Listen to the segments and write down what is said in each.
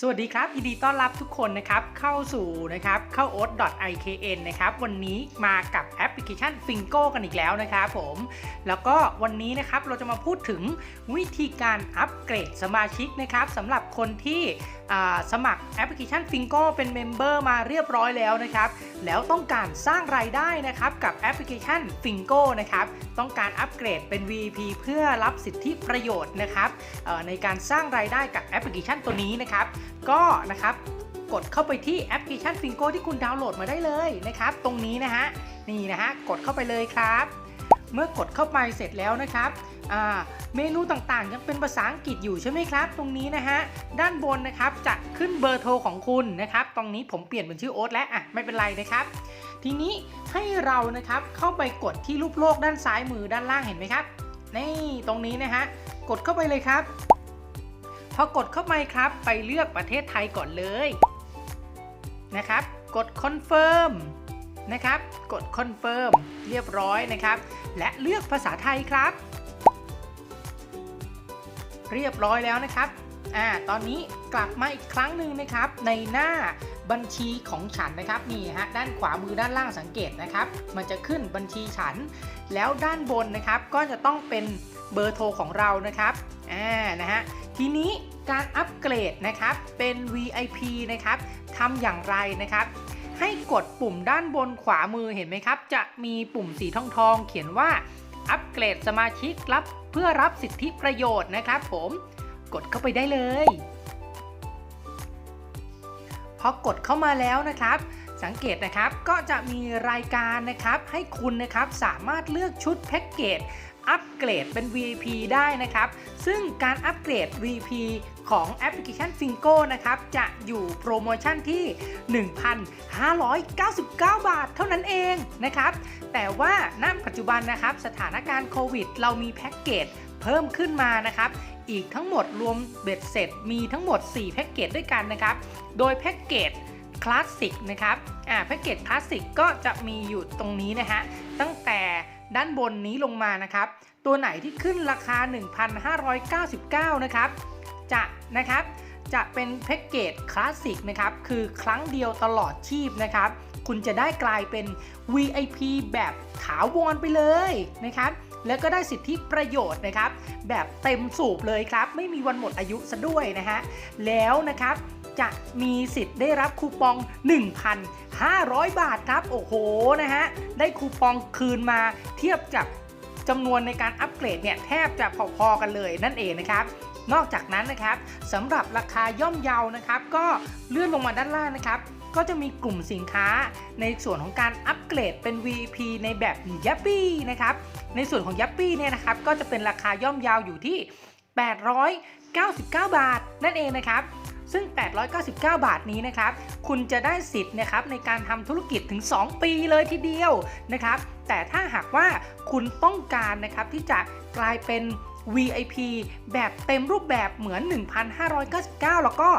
สวัสดีครับยินดีต้อนรับทุกคนนะครับ เข้าสู่นะครับเข้า o t ikn นะครับ วันนี้มากับแอปพลิเคชัน Fingo กันอีกแล้วนะครับผม แล้วก็วันนี้นะครับเราจะมาพูดถึงวิธีการอัปเกรดสมาชิกนะครับสำหรับคนที่ สมัครแอปพลิเคชัน Fingo เป็นเมมเบอร์มาเรียบร้อยแล้วนะครับ แล้วต้องการสร้างรายได้นะครับกับแอปพลิเคชัน Fingo นะครับ ต้องการอัปเกรดเป็น VP เพื่อรับสิทธิประโยชน์นะครับในการสร้างรายได้กับแอปพลิเคชันตัวนี้นะครับ ก็นะครับกดเข้าไปที่แอปพลิเคชัน Fingo ที่คุณดาวน์โหลดมาได้เลยนะครับ ตรงนี้นะฮะนี่นะฮะกดเข้าไปเลยครับ เมื่อกดเข้าไปเสร็จแล้วนะครับ เมนูต่างๆ ยังเป็นภาษาอังกฤษอยู่ใช่ไหมครับ ตรงนี้นะฮะ ด้านบนนะครับจะขึ้นเบอร์โทรของคุณนะครับ ตรงนี้ผมเปลี่ยนเป็นชื่อโอ๊ตแล้วอะไม่เป็นไรนะครับ ทีนี้ให้เรานะครับเข้าไปกดที่รูปโลกด้านซ้ายมือด้านล่างเห็นไหมครับ นี่ตรงนี้นะฮะ กดเข้าไปเลยครับ พอกดเข้าไปครับ ไปเลือกประเทศไทยก่อนเลยนะครับ กดคอนเฟิร์มนะครับ กดคอนเฟิร์มเรียบร้อยนะครับ และเลือกภาษาไทยครับ เรียบร้อยแล้วนะครับอ่าตอนนี้กลับมาอีกครั้งหนึ่งนะครับ ในหน้าบัญชีของฉันนะครับนี่ฮะด้านขวามือด้านล่างสังเกตนะครับ มันจะขึ้นบัญชีฉัน แล้วด้านบนนะครับก็จะต้องเป็นเบอร์โทรของเรานะครับอ่านะฮะทีนี้การอัปเกรดนะครับเป็น VIP นะครับทำอย่างไรนะครับ ให้กดปุ่มด้านบนขวามือเห็นไหมครับ จะมีปุ่มสีทองทองๆเขียนว่า อัปเกรดสมาชิกรับเพื่อรับสิทธิประโยชน์นะครับผมกดเข้าไปได้เลย พอกดเข้ามาแล้วนะครับ สังเกตนะครับก็จะมีรายการนะครับให้คุณนะครับสามารถเลือกชุดแพ็กเกจ อัปเกรดเป็น VIP ได้นะครับ ซึ่งการอัปเกรด VIP ของแอปพลิเคชัน Fingo นะครับ จะอยู่โปรโมชั่นที่ 1,599 บาทเท่านั้นเองนะครับ แต่ว่าณปัจจุบันนะครับ สถานการณ์โควิด เรามีแพ็กเกจเพิ่มขึ้นมานะครับอีกทั้งหมดรวมเบ็ดเสร็จมีทั้งหมด 4 แพ็กเกจด้วยกันนะครับ โดยแพ็กเกจคลาสสิกนะครับ อ่า แพ็กเกจคลาสสิกก็จะมีอยู่ตรงนี้นะฮะ ตั้งแต่ ด้านบนนี้ลงมานะครับ ตัวไหนที่ขึ้นราคา 1,599 นะครับ จะนะครับจะเป็นแพ็กเกจคลาสสิกนะครับ คือครั้งเดียวตลอดชีพนะครับ คุณจะได้กลายเป็น VIP แบบถาวรไปเลยนะครับ แล้วก็ได้สิทธิประโยชน์นะครับ แบบเต็มสูบเลยครับ ไม่มีวันหมดอายุซะด้วยนะฮะ แล้วนะครับ จะมีสิทธิ์ได้รับคูปอง 1,500 บาทครับ โอ้โหนะฮะ ได้คูปองคืนมาเทียบกับจำนวนในการอัปเกรดเนี่ยแทบจะพอๆกันเลยนั่นเองนะครับนอกจากนั้นนะครับสำหรับราคาย่อมเยานะครับ ก็เลื่อนลงมาด้านล่างนะครับ ก็จะมีกลุ่มสินค้าในส่วนของการอัปเกรดเป็น VP ในแบบ y a p p y นะครับในส่วนของ y a p p y เนี่ยนะครับก็จะเป็นราคาย่อมเยาวอยู่ที่ 899 บาทนั่นเองนะครับ ซึ่ง 899 บาทนี้นะครับ คุณจะได้สิทธิ์นะครับในการทำธุรกิจถึง 2 ปีเลยทีเดียวนะครับ แต่ถ้าหากว่าคุณต้องการนะครับที่จะกลายเป็น VIP แบบเต็มรูปแบบเหมือน 1,599 แล้วก็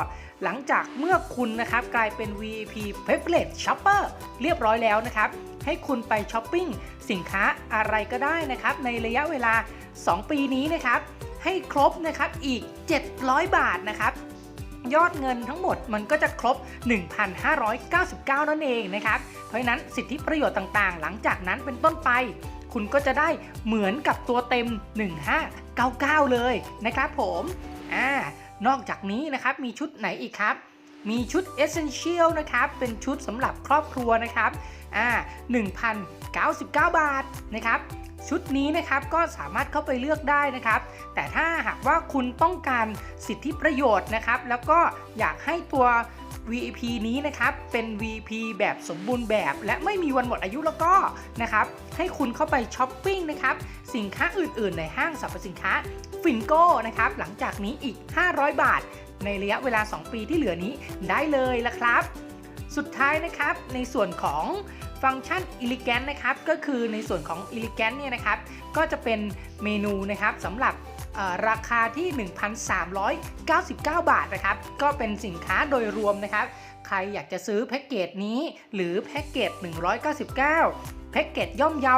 หลังจากเมื่อคุณนะครับกลายเป็น VIP Privilege Shopper เรียบร้อยแล้วนะครับ ให้คุณไปช้อปปิ้งสินค้าอะไรก็ได้นะครับ ในระยะเวลา 2 ปีนี้นะครับ ให้ครบนะครับอีก 700 บาทนะครับ ยอดเงินทั้งหมดมันก็จะครบ 1,599 นั่นเองนะครับ เพราะฉะนั้นสิทธิประโยชน์ต่างๆ หลังจากนั้นเป็นต้นไป คุณก็จะได้เหมือนกับตัวเต็ม 1599 เลยนะครับผมอ่านอกจากนี้นะครับมีชุดไหนอีกครับ มีชุด Essential นะครับ เป็นชุดสำหรับครอบครัวนะครับ อ่า1,099 บาทนะครับชุดนี้นะครับก็สามารถเข้าไปเลือกได้นะครับ แต่ถ้าหากว่าคุณต้องการสิทธิประโยชน์นะครับ แล้วก็อยากให้ตัว VP นี้นะครับเป็น VP แบบสมบูรณ์แบบ และไม่มีวันหมดอายุแล้วก็นะครับให้คุณเข้าไปช้อปปิ้งนะครับสินค้าอื่น ๆ ในห้างสรรพสินค้าฟินโก้นะครับหลังจากนี้อีก 500 บาท ในระยะเวลา 2 ปีที่เหลือนี้ได้เลยละครับ สุดท้ายนะครับในส่วนของฟังก์ชัน Elegant นะครับก็คือในส่วนของ Elegant เนี่ยนะครับก็จะเป็นเมนูนะครับสำหรับราคาที่ 1,399 บาทนะครับ ก็เป็นสินค้าโดยรวมนะครับ ใครอยากจะซื้อแพ็กเกจนี้ หรือแพ็กเกจ 199 แพ็กเกจย่อมเยา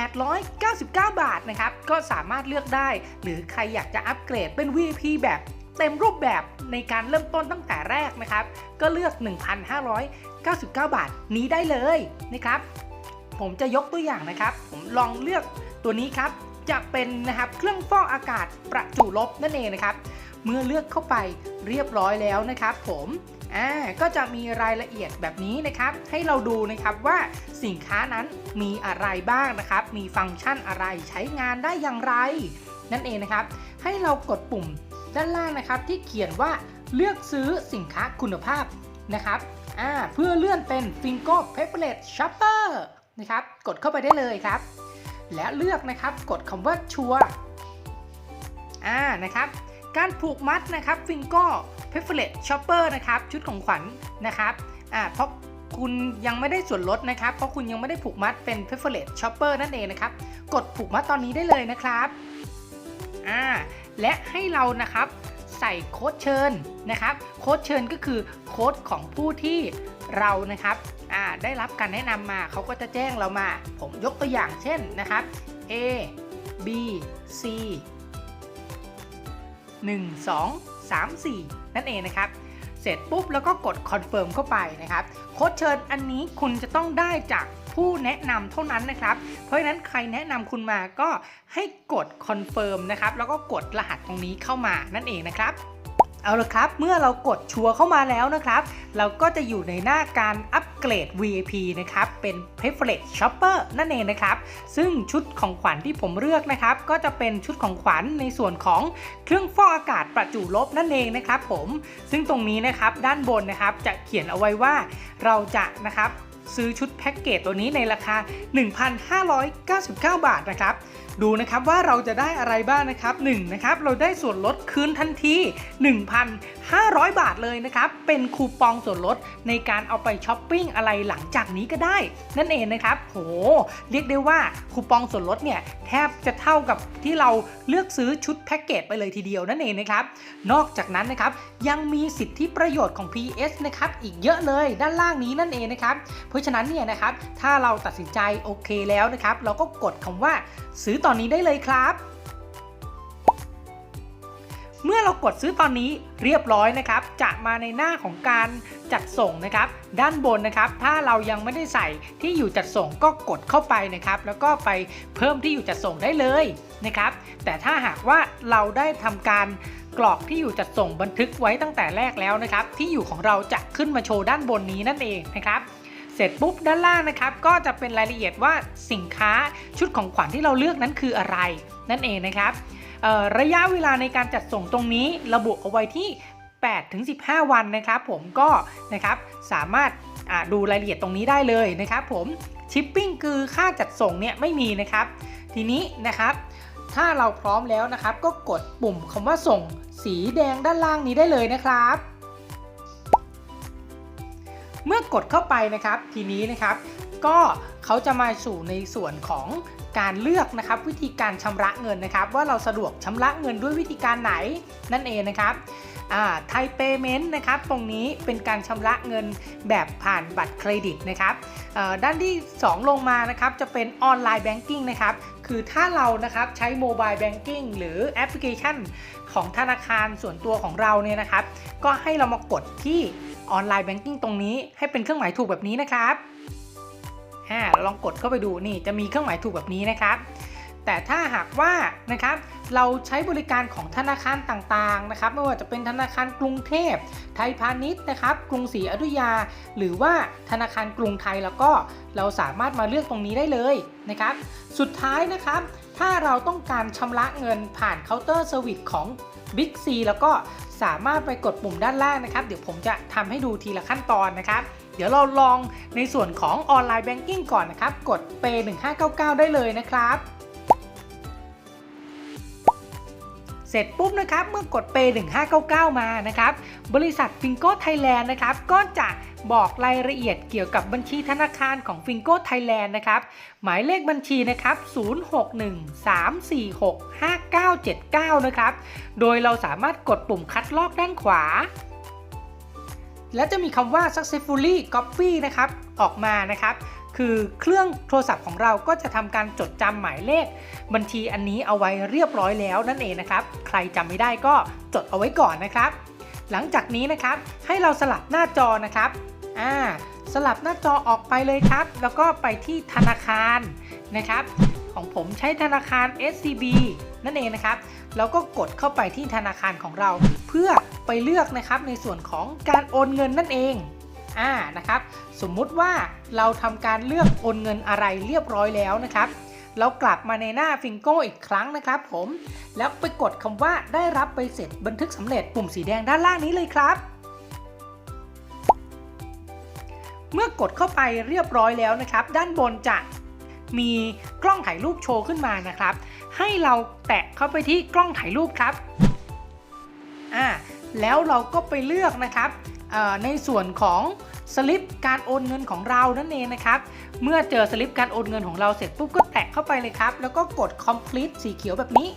899 บาทนะครับ ก็สามารถเลือกได้ หรือใครอยากจะอัปเกรดเป็น VIP แบบ เต็มรูปแบบในการเริ่มต้นตั้งแต่แรกนะครับ ก็เลือก 1,599 บาทนี้ได้เลยนะครับ ผมจะยกตัวอย่างนะครับ ผมลองเลือกตัวนี้ครับ จะเป็นนะครับเครื่องฟอกอากาศประจุลบนั่นเองนะครับ เมื่อเลือกเข้าไปเรียบร้อยแล้วนะครับผมอ่าก็จะมีรายละเอียดแบบนี้นะครับ ให้เราดูนะครับว่าสินค้านั้นมีอะไรบ้างนะครับ มีฟังก์ชันอะไรใช้งานได้อย่างไร นั่นเองนะครับ ให้เรากดปุ่ม ด้านล่างนะครับที่เขียนว่าเลือกซื้อสินค้าคุณภาพนะครับเพื่อเลื่อนเป็น Fingo Paperless Shopper นะครับกดเข้าไปได้เลยครับ และเลือกนะครับกดคำว่าชัวอ่านะครับการผูกมัดนะครับฟิงโก้เพฟเฟลตช็อปเปอร์นะครับชุดของขวัญนะครับอ่าเพราะคุณยังไม่ได้ส่วนลดนะครับ เพราะคุณยังไม่ได้ผูกมัดเป็นเพฟเฟลตช็อปเปอร์นั่นเองนะครับ กดผูกมัดตอนนี้ได้เลยนะครับอ่า และให้เรานะครับใส่โค้ดเชิญนะครับโค้ดเชิญก็คือโค้ดของผู้ที่เรานะครับได้รับการแนะนำมาเขาก็จะแจ้งเรามา ผมยกตัวอย่างเช่นนะครับ A B C 1 2 3 4 นั่นเองนะครับ เสร็จปุ๊บแล้วก็กดคอนเฟิร์มเข้าไปนะครับ โค้ดเชิญอันนี้คุณจะต้องได้จาก ผู้แนะนำเท่านั้นนะครับ เพราะฉะนั้นใครแนะนำคุณมาก็ให้กดคอนเฟิร์มนะครับแล้วก็กดรหัสตรงนี้เข้ามานั่นเองนะครับเอาละครับ เมื่อเรากดชัวร์เข้ามาแล้วนะครับ เราก็จะอยู่ในหน้าการอัปเกรด VIP นะครับ เป็น Preferred Shopper นั่นเองนะครับ ซึ่งชุดของขวัญที่ผมเลือกนะครับ ก็จะเป็นชุดของขวัญในส่วนของเครื่องฟอกอากาศประจุลบนั่นเองนะครับผม ซึ่งตรงนี้นะครับด้านบนนะครับจะเขียนเอาไว้ว่าเราจะนะครับ ซื้อชุดแพ็กเกจตัวนี้ในราคา 1,599 บาทนะครับ ดูนะครับว่าเราจะได้อะไรบ้างนะครับ1นะครับเราได้ส่วนลดคืนทันที 1,500 บาทเลยนะครับ เป็นคูปองส่วนลดในการเอาไปช้อปปิ้งอะไรหลังจากนี้ก็ได้ นั่นเองนะครับโหเรียกได้ว่าคูปองส่วนลดเนี่ยแทบจะเท่ากับที่เราเลือกซื้อชุดแพ็กเกจไปเลยทีเดียวนั่นเองนะครับนอกจากนั้นนะครับยังมีสิทธิประโยชน์ของ PS นะครับอีกเยอะเลยด้านล่างนี้นั่นเองนะครับเพราะฉะนั้นเนี่ยนะครับถ้าเราตัดสินใจโอเคแล้วนะครับ เราก็กดคำว่าซื้อตอนนี้ได้เลยครับ เมื่อเรากดซื้อตอนนี้เรียบร้อยนะครับ จะมาในหน้าของการจัดส่งนะครับ ด้านบนนะครับ ถ้าเรายังไม่ได้ใส่ที่อยู่จัดส่งก็กดเข้าไปนะครับ แล้วก็ไปเพิ่มที่อยู่จัดส่งได้เลยนะครับ แต่ถ้าหากว่าเราได้ทำการกรอกที่อยู่จัดส่งบันทึกไว้ตั้งแต่แรกแล้วนะครับ ที่อยู่ของเราจะขึ้นมาโชว์ด้านบนนี้นั่นเองนะครับ เสร็จปุ๊บด้านล่างนะครับ ก็จะเป็นรายละเอียดว่าสินค้าชุดของขวัญที่เราเลือกนั้นคืออะไร นั่นเองนะครับระยะเวลาในการจัดส่งตรงนี้ระบุเอาไว้ที่8ถึง15 วันนะครับ ผมก็นะครับสามารถดูรายละเอียดตรงนี้ได้เลยนะครับผมชิปปิ้งคือค่าจัดส่งเนี่ยไม่มีนะครับ ทีนี้นะครับถ้าเราพร้อมแล้วนะครับ ก็กดปุ่มคำว่าส่งสีแดงด้านล่างนี้ได้เลยนะครับ เมื่อกดเข้าไปนะครับ ทีนี้นะครับ ก็เขาจะมาสู่ในส่วนของการเลือกนะครับวิธีการชำระเงินนะครับ ว่าเราสะดวกชำระเงินด้วยวิธีการไหนนั่นเองนะครับไทยเปเมนต์นะครับตรงนี้เป็นการชำระเงินแบบผ่านบัตรเครดิตนะครับด้านที่ 2 ลงมานะครับจะเป็นออนไลน์แบงกิ้งนะครับ คือถ้าเรานะครับใช้โมบายแบงกิ้งหรือแอปพลิเคชันของธนาคารส่วนตัวของเราเนี่ยนะครับ ก็ให้เรามากดที่ออนไลน์แบงกิ้งตรงนี้ให้เป็นเครื่องหมายถูกแบบนี้นะครับอ่าลองกดเข้าไปดูนี่จะมีเครื่องหมายถูกแบบนี้นะครับ แต่ถ้าหากว่านะครับเราใช้บริการของธนาคารต่างๆนะครับไม่ว่าจะเป็นธนาคารกรุงเทพ ไทยพาณิชย์นะครับ กรุงศรีอยุธยา หรือว่าธนาคารกรุงไทยแล้วก็เราสามารถมาเลือกตรงนี้ได้เลยนะครับ สุดท้ายนะครับ ถ้าเราต้องการชำระเงินผ่านเคาน์เตอร์เซอร์วิสของ Big C แล้วก็สามารถไปกดปุ่มด้านล่างนะครับ เดี๋ยวผมจะทำให้ดูทีละขั้นตอนนะครับเดี๋ยวเราลองในส่วนของออนไลน์แบงกิ้งก่อนนะครับ กด Pay 1599 ได้เลยนะครับ เสร็จปุ๊บนะครับเมื่อกด Pay 1599 มานะครับบริษัท Fingo Thailand นะครับก็จะบอกรายละเอียดเกี่ยวกับบัญชีธนาคารของ Fingo Thailand นะครับหมายเลขบัญชีนะครับ 0613465979 นะครับโดยเราสามารถกดปุ่มคัดลอกด้านขวา และจะมีคำว่า successfully copy นะครับออกมานะครับ คือเครื่องโทรศัพท์ของเราก็จะทำการจดจำหมายเลข บัญชีอันนี้เอาไว้เรียบร้อยแล้วนั่นเองนะครับ ใครจำไม่ได้ก็จดเอาไว้ก่อนนะครับ หลังจากนี้นะครับให้เราสลับหน้าจอนะครับอ่าสลับหน้าจอออกไปเลยครับ แล้วก็ไปที่ธนาคารนะครับ ของผมใช้ธนาคาร SCB นั่นเองนะครับ แล้วก็กดเข้าไปที่ธนาคารของเรา เพื่อไปเลือกนะครับในส่วนของการโอนเงินนั่นเอง อ่านะครับ สมมุติว่าเราทำการเลือกโอนเงินอะไรเรียบร้อยแล้วนะครับ เรากลับมาในหน้าฟิงโก้อีกครั้งนะครับผม แล้วไปกดคำว่าได้รับใบเสร็จบันทึกสำเร็จปุ่มสีแดงด้านล่างนี้เลยครับเมื่อกดเข้าไปเรียบร้อยแล้วนะครับ ด้านบนจะมีกล้องถ่ายรูปโชว์ขึ้นมานะครับ ให้เราแตะเข้าไปที่กล้องถ่ายรูปครับอ่าแล้วเราก็ไปเลือกนะครับ ในส่วนของสลิปการโอนเงินของเรานั่นเองนะครับ เมื่อเจอสลิปการโอนเงินของเราเสร็จปุ๊บก็แตะเข้าไปเลยครับ แล้วก็กด complete สีเขียวแบบนี้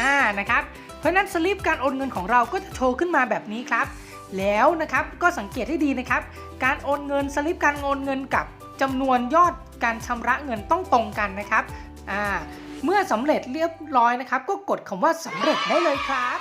อ่า นะครับ เพราะนั้นสลิปการโอนเงินของเราก็จะโชว์ขึ้นมาแบบนี้ครับ แล้วนะครับก็สังเกตให้ดีนะครับ การโอนเงินสลิปการโอนเงินกับจำนวนยอดการชำระเงินต้องตรงกันนะครับ อ่า เมื่อสำเร็จเรียบร้อยนะครับ ก็กดคำว่าสำเร็จได้เลยครับ